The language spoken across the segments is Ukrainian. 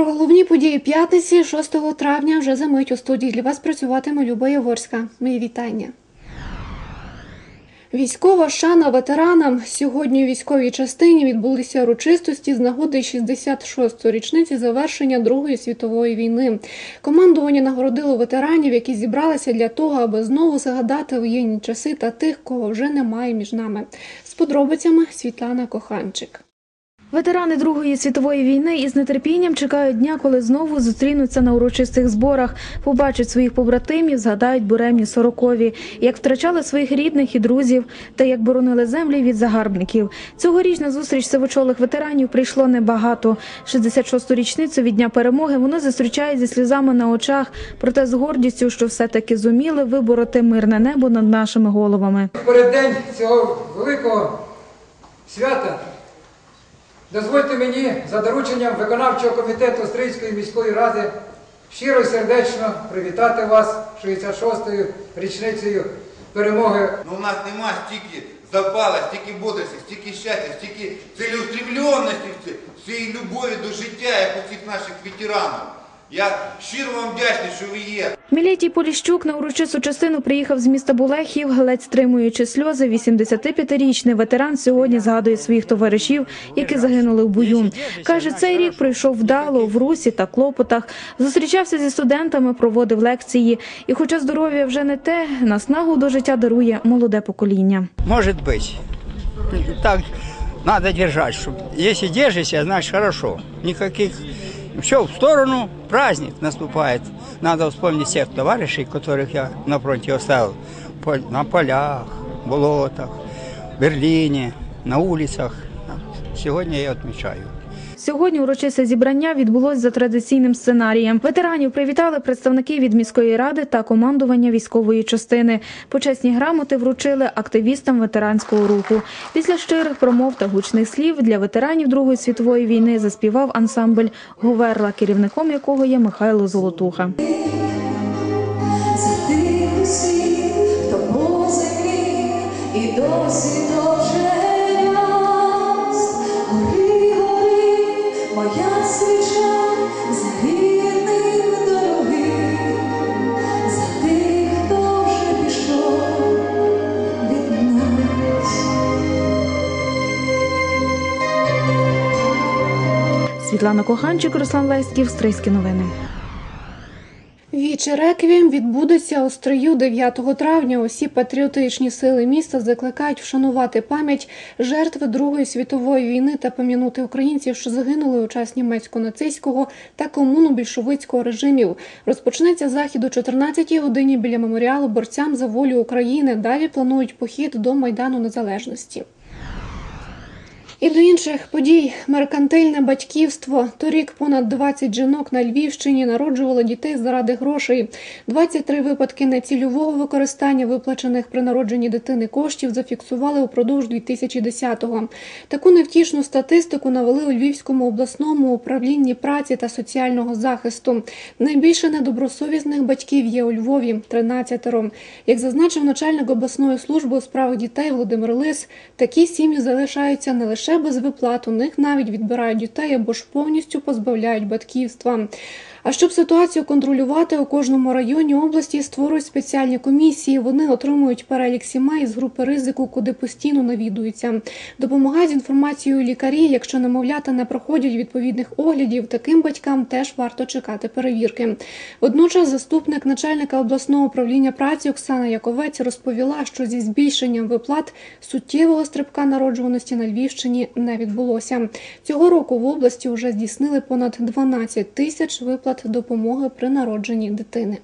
Про головні події п'ятниці 6 травня вже за мить у студії для вас працюватиме Люба Єгорська. Мої вітання. Військова шана ветеранам. Сьогодні у військовій частині відбулися урочистості з нагоди 66-ї річниці завершення Другої світової війни. Командування нагородило ветеранів, які зібралися для того, аби знову згадати воєнні часи та тих, кого вже немає між нами. З подробицями Світлана Коханчик. Ветерани Другої світової війни із нетерпінням чекають дня, коли знову зустрінуться на урочистих зборах, побачать своїх побратимів, згадають буремні сорокові, як втрачали своїх рідних і друзів, та як боронили землі від загарбників. Цьогоріч на зустріч сивочолих ветеранів прийшло небагато. 66-ту річницю від дня перемоги вони зустрічають зі сльозами на очах, проте з гордістю, що все таки зуміли вибороти мирне небо над нашими головами. Переддень цього великого свята дозвольте мені за дорученням виконавчого комітету Стрийської міської ради щиро і сердечно привітати вас 66-ю річницею перемоги. Ну у нас нема стільки запала, стільки бодрості, стільки щастя, стільки цілеустремленості, всієї любові до життя, як у цих наших ветеранів. Я щиро вам вдячний, що ви є. Мілітій Поліщук на урочисту частину приїхав з міста Булехів, ледь стримуючи сльози. 85-річний ветеран сьогодні згадує своїх товаришів, які загинули в бою. Каже, цей рік пройшов вдало в русі та клопотах. Зустрічався зі студентами, проводив лекції. І, хоча здоров'я вже не те, наснагу до життя дарує молоде покоління. Может быть. Так надо держать, чтобы если держишься, значит хорошо. Никаких все в сторону, праздник наступает. Надо вспомнить всех товарищей, которых я на фронте оставил. На полях, болотах, в Берлине, на улицах. Сегодня я отмечаю. Сьогодні урочисте зібрання відбулось за традиційним сценарієм. Ветеранів привітали представники від міської ради та командування військової частини. Почесні грамоти вручили активістам ветеранського руху. Після щирих промов та гучних слів для ветеранів Другої світової війни заспівав ансамбль Говерла, керівником якого є Михайло Золотуха. Світлана Коханчик, Руслан Леськів, Стрийські новини. Віче реквієм відбудеться у стрию 9 травня. Усі патріотичні сили міста закликають вшанувати пам'ять жертв Другої світової війни та пом'янути українців, що загинули у час німецько-нацистського та комуно-більшовицького режимів. Розпочнеться захід о 14-й годині біля меморіалу борцям за волю України. Далі планують похід до майдану незалежності. І до інших подій меркантильне батьківство. Торік понад 20 жінок на Львівщині народжували дітей заради грошей. 23 випадки нецільового використання виплачених при народженні дитини коштів зафіксували упродовж 2010-го. Таку невтішну статистику навели у Львівському обласному управлінні праці та соціального захисту. Найбільше недобросовісних батьків є у Львові 13 Як зазначив начальник обласної служби у справах дітей Володимир Лис, такі сім'ї залишаються не лише без виплат, у них навіть відбирають дітей або ж повністю позбавляють батьківства. А щоб ситуацію контролювати у кожному районі області створюють спеціальні комісії. Вони отримують перелік сімей з групи ризику, куди постійно навідуються. Допомагають з інформацією лікарі. Якщо немовлята не проходять відповідних оглядів, таким батькам теж варто чекати перевірки. Водночас, заступник начальника обласного управління праці Оксана Яковець розповіла, що зі збільшенням виплат суттєвого стрибка народжуваності на Львівщині не відбулося. Цього року в області вже здійснили понад 12 тисяч виплат допомоги при народженні дитини.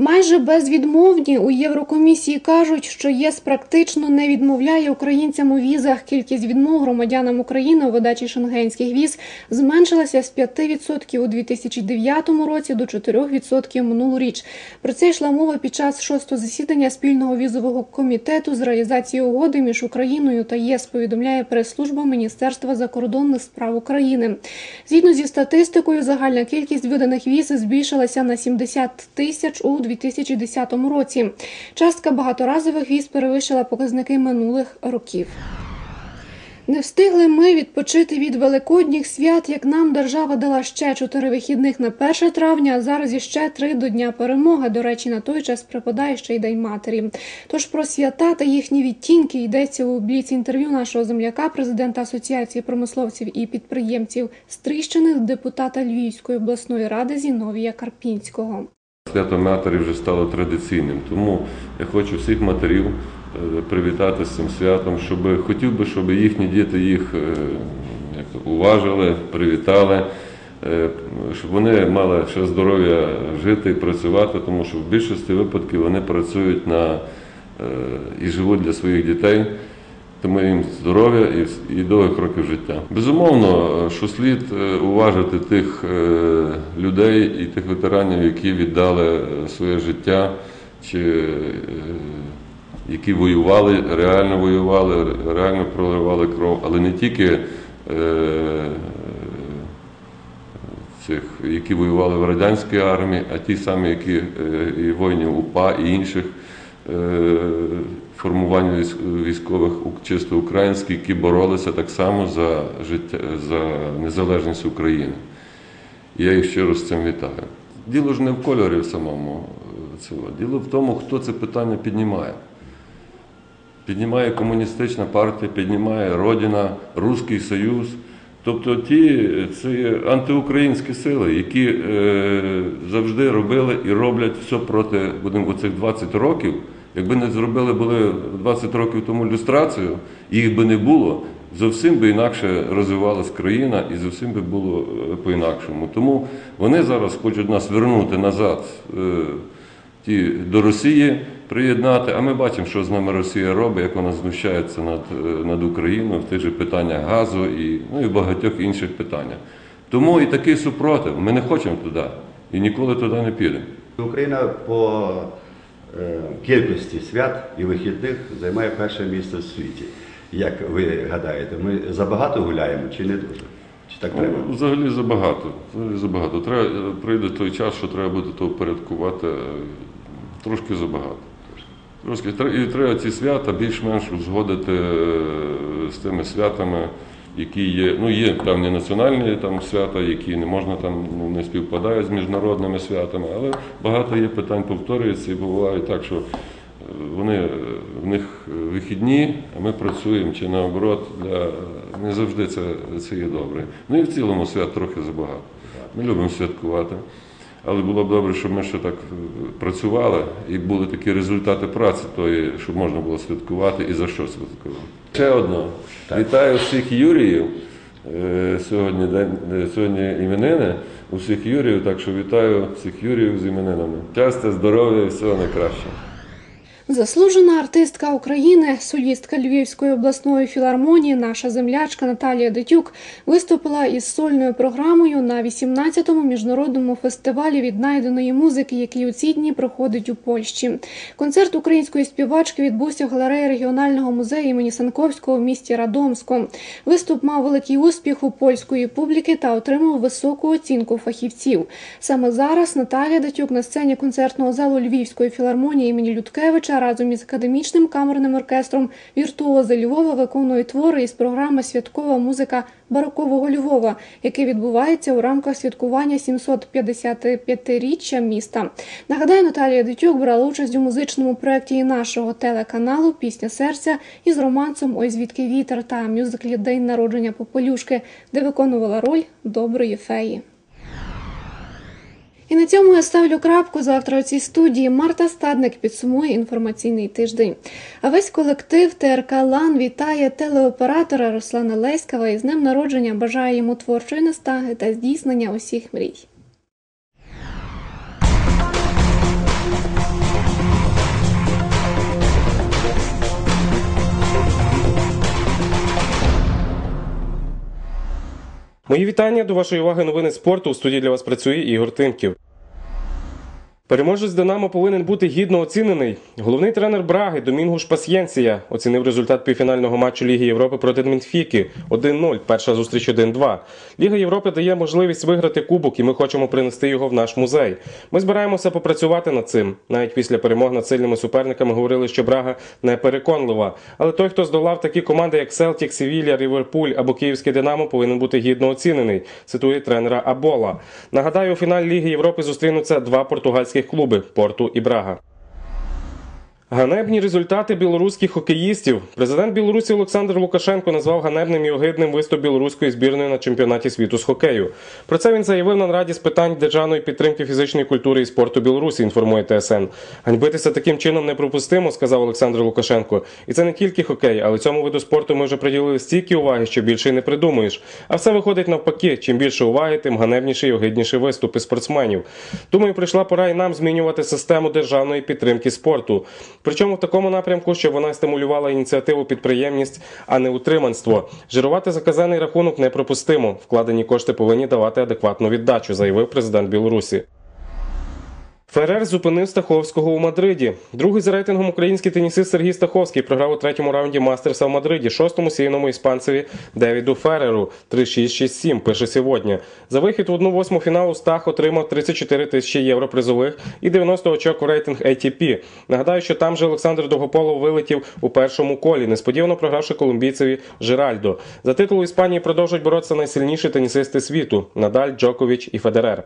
Майже безвідмовні у Єврокомісії кажуть, що ЄС практично не відмовляє українцям у візах. Кількість відмов громадянам України у видачі шенгенських віз зменшилася з 5% у 2009 році до 4% минулоріч. Про це йшла мова під час шостого засідання спільного візового комітету з реалізації угоди між Україною та ЄС. Повідомляє прес-служба Міністерства закордонних справ України. Згідно зі статистикою, загальна кількість виданих віз збільшилася на 70 тисяч у 2010 році. Частка багаторазових віз перевищила показники минулих років. Не встигли ми відпочити від великодніх свят, як нам держава дала ще чотири вихідних на 1 травня, а зараз іще три до Дня перемоги. До речі, на той час припадає ще й День матері. Тож про свята та їхні відтінки йдеться у бліц інтерв'ю нашого земляка, президента Асоціації промисловців і підприємців Стрищини, депутата Львівської обласної ради Зіновія Карпінського. Свято матері вже стало традиційним, тому я хочу всіх матерів е, привітати з цим святом, щоб хотів би, щоб їхні діти їх е, як уважили, привітали, е, щоб вони мали ще здоров'я жити і працювати, тому що в більшості випадків вони працюють на, і живуть для своїх дітей. Тому їм здоров'я і, довгих років життя. Безумовно, що слід е, уважити тих е, людей і тих ветеранів, які віддали е, своє життя, чи е, які воювали, реально воювали, реально проливали кров, але не тільки е, цих, які воювали в радянській армії, а ті самі, які е, і воїнів УПА і інших формувань військових чисто українських, які боролися так само за життя за незалежність України. Я їх щиро з цим вітаю. Діло ж не в кольорі самому цього. Діло в тому, хто це питання піднімає. Піднімає комуністична партія, піднімає Родина, Руський Союз. Тобто ті це антиукраїнські сили, які е, завжди робили і роблять все проти будемо оцих 20 років. Якби не зробили були 20 років тому люстрацію, їх би не було, зовсім би інакше розвивалась країна і зовсім би було е, по-інакшому. Тому вони зараз хочуть нас вернути назад. Е, ті до Росії приєднати. А ми бачимо, що з нами Росія робить, як вона знущається над, е, над Україною в тих же питаннях газу і, ну, і багатьох інших питаннях. Тому і такий супротив. Ми не хочемо туди і ніколи туди не підемо. Україна по кількості свят і вихідних займає перше місце в світі. Як ви гадаєте, ми забагато гуляємо чи не дуже? Чи так треба? Ну, взагалі забагато. Взагалі забагато. Треба, е, прийде той час, що треба буде то впорядкувати е, трошки забагато. Трошки і треба ці свята більш-менш узгодити е, з тими святами, які є. Ну, є певні національні там свята, які не можна там ну, не співпадають з міжнародними святами, але багато є питань повторюється і буває так, що е, вони е, в них вихідні, а ми працюємо чи наоборот, для не завжди це, це є добре. Ну і в цілому свят трохи забагато. Ми любимо святкувати. Але було б добре, щоб ми ще так е, працювали і були такі результати праці, тої, щоб можна було святкувати і за що святкувати. Ще одно. Вітаю всіх Юріїв. Е, Сьогодні, день, е, сьогодні іменини усіх Юріїв, так що вітаю всіх Юріїв з іменинами. Щастя, здоров'я і всього найкращого. Заслужена артистка України, солістка Львівської обласної філармонії, наша землячка Наталія Дитюк виступила із сольною програмою на 18-му міжнародному фестивалі віднайденої музики, який у ці дні проходить у Польщі. Концерт української співачки відбувся в галереї регіонального музею імені Санковського в місті Радомську. Виступ мав великий успіх у польської публіки та отримав високу оцінку фахівців. Саме зараз Наталія Дитюк на сцені концертного залу Львівської філармонії імені Людкевича разом із академічним камерним оркестром Віртуози Львова виконує твори із програми Святкова музика барокового Львова, який відбувається у рамках святкування 755-річчя міста. Нагадаю, Наталія Дитюк брала участь у музичному проєкті і нашого телеканалу Пісня серця із романсом Ой звідки вітер та мюзиклі День народження Попелюшки, де виконувала роль доброї феї. І на цьому я ставлю крапку. Завтра у цій студії Марта Стадник підсумує інформаційний тиждень. А весь колектив ТРК Лан вітає телеоператора Руслана Леськава з днем народження. Бажає йому творчої настаги та здійснення усіх мрій. Мої вітання до вашої уваги новини спорту. У студії для вас працює Ігор Тимків. Переможець Динамо повинен бути гідно оцінений. Головний тренер Браги Домінгуш Пасьєнсія оцінив результат півфінального матчу Ліги Європи проти Дмінфіки 1-0, перша зустріч 1-2. Ліга Європи дає можливість виграти кубок, і ми хочемо принести його в наш музей. Ми збираємося попрацювати над цим. Навіть після перемог над сильними суперниками говорили, що Брага не переконлива. Але той, хто здолав такі команди, як Селтік, Севілля, Ріверпуль або Київське Динамо, повинен бути гідно оцінений. Цитує тренера Абола. Нагадаю, у фіналі Ліги Європи зустрінуться два португальських клуби Порту і Брага. Ганебні результати білоруських хокеїстів. Президент Білорусі Олександр Лукашенко назвав ганебним і огидним виступ білоруської збірної на чемпіонаті світу з хокею. Про це він заявив на нараді з питань державної підтримки фізичної культури і спорту Білорусі. Інформує ТСН. Ганьбитися таким чином неприпустимо, сказав Олександр Лукашенко. І це не тільки хокей, але цьому виду спорту ми вже приділили стільки уваги, що більше не придумаєш. А все виходить навпаки. Чим більше уваги, тим ганебніший і огидніший виступи спортсменів. Думаю, прийшла пора і нам змінювати систему державної підтримки спорту. Причому в такому напрямку, щоб вона стимулювала ініціативу підприємність, а не утриманство. Жирувати заказаний рахунок неприпустимо. Вкладені кошти повинні давати адекватну віддачу, заявив президент Білорусі. Ферер зупинив Стаховського у Мадриді. Другий за рейтингом український тенісист Сергій Стаховський програв у третьому раунді Мастерса в Мадриді, шостому сіяному іспанцеві Девіду Фереру 3-6-6-7, пише сьогодні. За вихід у одну восьму фіналу Стах отримав 34 тисячі євро призових і 90 очок у рейтинг ATP. Нагадаю, що там же Олександр Довгополов вилетів у першому колі, несподівано програвши колумбійцеві Жиральдо. За титул Іспанії продовжують боротися найсильніші тенісисти світу Надаль, Джокович і Федерер.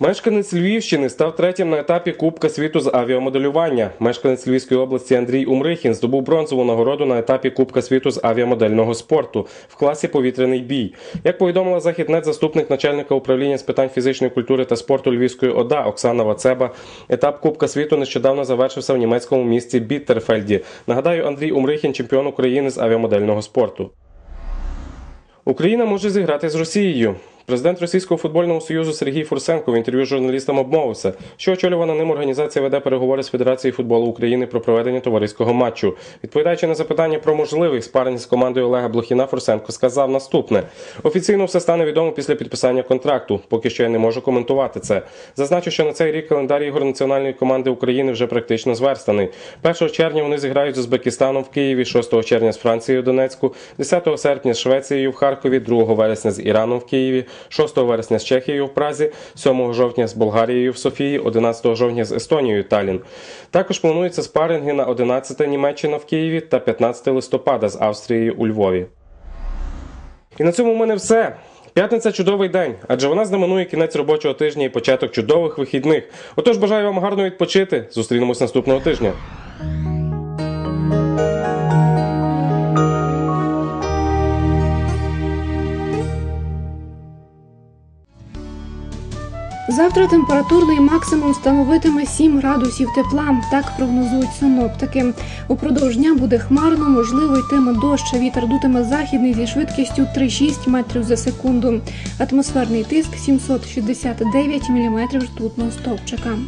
Мешканець Львівщини став третім на етапі Кубка світу з авіамоделювання. Мешканець Львівської області Андрій Умрихін здобув бронзову нагороду на етапі Кубка світу з авіамодельного спорту в класі повітряний бій. Як повідомила Західнет, заступник начальника управління з питань фізичної культури та спорту Львівської ОДА Оксана Вацеба, етап Кубка світу нещодавно завершився в німецькому місті Біттерфельді. Нагадаю, Андрій Умрихін чемпіон України з авіамодельного спорту. Україна може зіграти з Росією. Президент Російського футбольного союзу Сергій Фурсенко в інтерв'ю журналістам обмовився, що очолювана ним організація веде переговори з Федерацією футболу України про проведення товариського матчу. Відповідаючи на запитання про можливий спарень з командою Олега Блохіна, Фурсенко сказав наступне: офіційно все стане відомо після підписання контракту. Поки що я не можу коментувати це. Зазначу, що на цей рік календар ігор національної команди України вже практично зверстаний. 1 червня вони зіграють з Узбекистаном в Києві, 6 червня з Францією у Донецьку, 10 серпня з Швецією в Харкові, 2 вересня з Іраном в Києві. 6 вересня з Чехією в Празі, 7 жовтня з Болгарією в Софії, 11 жовтня з Естонією Талін. Також плануються спаринги на 11 Німеччина в Києві та 15 листопада з Австрією у Львові. І на цьому в мене все. П'ятниця чудовий день, адже вона знаменує кінець робочого тижня і початок чудових вихідних. Отож бажаю вам гарно відпочити. Зустрінемось наступного тижня. Завтра температурний максимум становитиме 7 градусів тепла. Так прогнозують синоптики. Упродовж дня буде хмарно, можливо, йтиме дощ. Вітер дутиме західний зі швидкістю 3,6 метрів за секунду. Атмосферний тиск 769 міліметрів ртутного стовпчика.